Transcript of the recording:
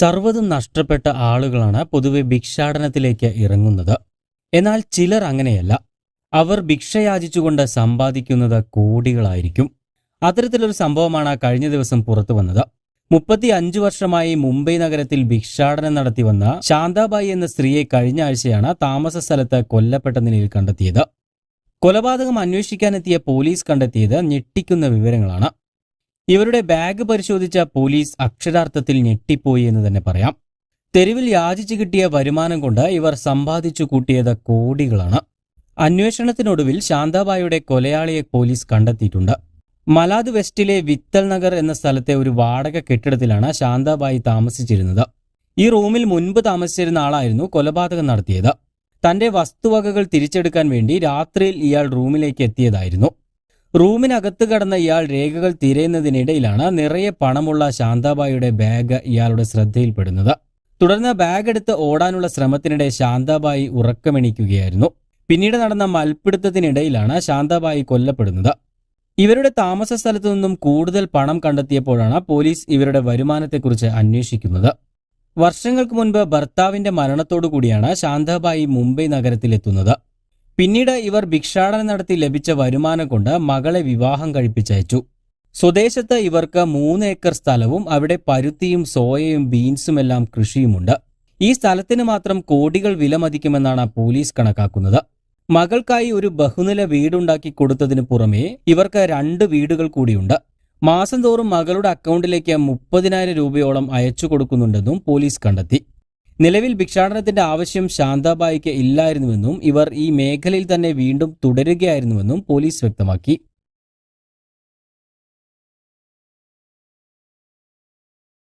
സർവതും നഷ്ടപ്പെട്ട ആളുകളാണ് പൊതുവെ ഭിക്ഷാടനത്തിലേക്ക് ഇറങ്ങുന്നത്. എന്നാൽ ചിലർ അങ്ങനെയല്ല. അവർ ഭിക്ഷയാചിച്ചുകൊണ്ട് സമ്പാദിക്കുന്നത് കോടികളായിരിക്കും. അത്തരത്തിലൊരു സംഭവമാണ് കഴിഞ്ഞ ദിവസം പുറത്തു വന്നത്. മുപ്പത്തി അഞ്ചു വർഷമായി മുംബൈ നഗരത്തിൽ ഭിക്ഷാടനം നടത്തി വന്ന ശാന്താബായി എന്ന സ്ത്രീയെ കഴിഞ്ഞ ആഴ്ചയാണ് താമസ സ്ഥലത്ത് കൊല്ലപ്പെട്ട നിലയിൽ കണ്ടെത്തിയത്. കൊലപാതകം അന്വേഷിക്കാനെത്തിയ പോലീസ് കണ്ടെത്തിയത് ഞെട്ടിക്കുന്ന വിവരങ്ങളാണ്. ഇവരുടെ ബാഗ് പരിശോധിച്ച പോലീസ് അക്ഷരാർത്ഥത്തിൽ ഞെട്ടിപ്പോയി എന്ന് തന്നെ പറയാം. തെരുവിൽ യാചിച്ചു കിട്ടിയ വരുമാനം കൊണ്ട് ഇവർ സമ്പാദിച്ചു കൂട്ടിയത് കോടികളാണ്. അന്വേഷണത്തിനൊടുവിൽ ശാന്താബായിയുടെ കൊലയാളിയെ പോലീസ് കണ്ടെത്തിയിട്ടുണ്ട്. മലാദ് വെസ്റ്റിലെ വിത്തൽ നഗർ എന്ന സ്ഥലത്തെ ഒരു വാടക കെട്ടിടത്തിലാണ് ശാന്താബായി താമസിച്ചിരുന്നത്. ഈ റൂമിൽ മുൻപ് താമസിച്ചിരുന്ന ആളായിരുന്നു കൊലപാതകം നടത്തിയത്. തന്റെ വസ്തുവകകൾ തിരിച്ചെടുക്കാൻ വേണ്ടി രാത്രിയിൽ ഇയാൾ റൂമിലേക്ക് എത്തിയതായിരുന്നു. റൂമിനകത്ത് കടന്ന ഇയാൾ രേഖകൾ തിരയുന്നതിനിടയിലാണ് നിറയെ പണമുള്ള ശാന്താബായിയുടെ ബാഗ് ഇയാളുടെ ശ്രദ്ധയിൽപ്പെടുന്നത്. തുടർന്ന് ബാഗ് എടുത്ത് ഓടാനുള്ള ശ്രമത്തിനിടെ ശാന്താബായി ഉറക്കമെണിക്കുകയായിരുന്നു. പിന്നീട് നടന്ന മൽപ്പിടുത്തത്തിനിടയിലാണ് ശാന്താബായി കൊല്ലപ്പെടുന്നത്. ഇവരുടെ താമസ സ്ഥലത്തു നിന്നും കൂടുതൽ പണം കണ്ടെത്തിയപ്പോഴാണ് പോലീസ് ഇവരുടെ വരുമാനത്തെക്കുറിച്ച് അന്വേഷിക്കുന്നത്. വർഷങ്ങൾക്ക് മുൻപ് ഭർത്താവിന്റെ മരണത്തോടു കൂടിയാണ് ശാന്താബായി മുംബൈ നഗരത്തിലെത്തുന്നത്. പിന്നീട് ഇവർ ഭിക്ഷാടനം നടത്തി ലഭിച്ച വരുമാനം കൊണ്ട് മകളെ വിവാഹം കഴിപ്പിച്ചയച്ചു. സ്വദേശത്ത് ഇവർക്ക് മൂന്ന് ഏക്കർ സ്ഥലവും അവിടെ പരുത്തിയും സോയയും ബീൻസുമെല്ലാം കൃഷിയുമുണ്ട്. ഈ സ്ഥലത്തിന് മാത്രം കോടികൾ വില മതിക്കുമെന്നാണ് പോലീസ് കണക്കാക്കുന്നത്. മകൾക്കായി ഒരു ബഹുനില വീടുണ്ടാക്കി കൊടുത്തതിനു പുറമെ ഇവർക്ക് രണ്ട് വീടുകൾ കൂടിയുണ്ട്. മാസം തോറും മകളുടെ അക്കൗണ്ടിലേക്ക് മുപ്പതിനായിരം രൂപയോളം അയച്ചു കൊടുക്കുന്നുണ്ടെന്നും പോലീസ് കണ്ടെത്തി. നിലവിൽ ഭിക്ഷാടനത്തിന്റെ ആവശ്യം ശാന്താബായിക്ക് ഇല്ലായിരുന്നുവെന്നും ഇവർ ഈ മേഖലയിൽ തന്നെ വീണ്ടും തുടരുകയായിരുന്നുവെന്നും പോലീസ് വ്യക്തമാക്കി.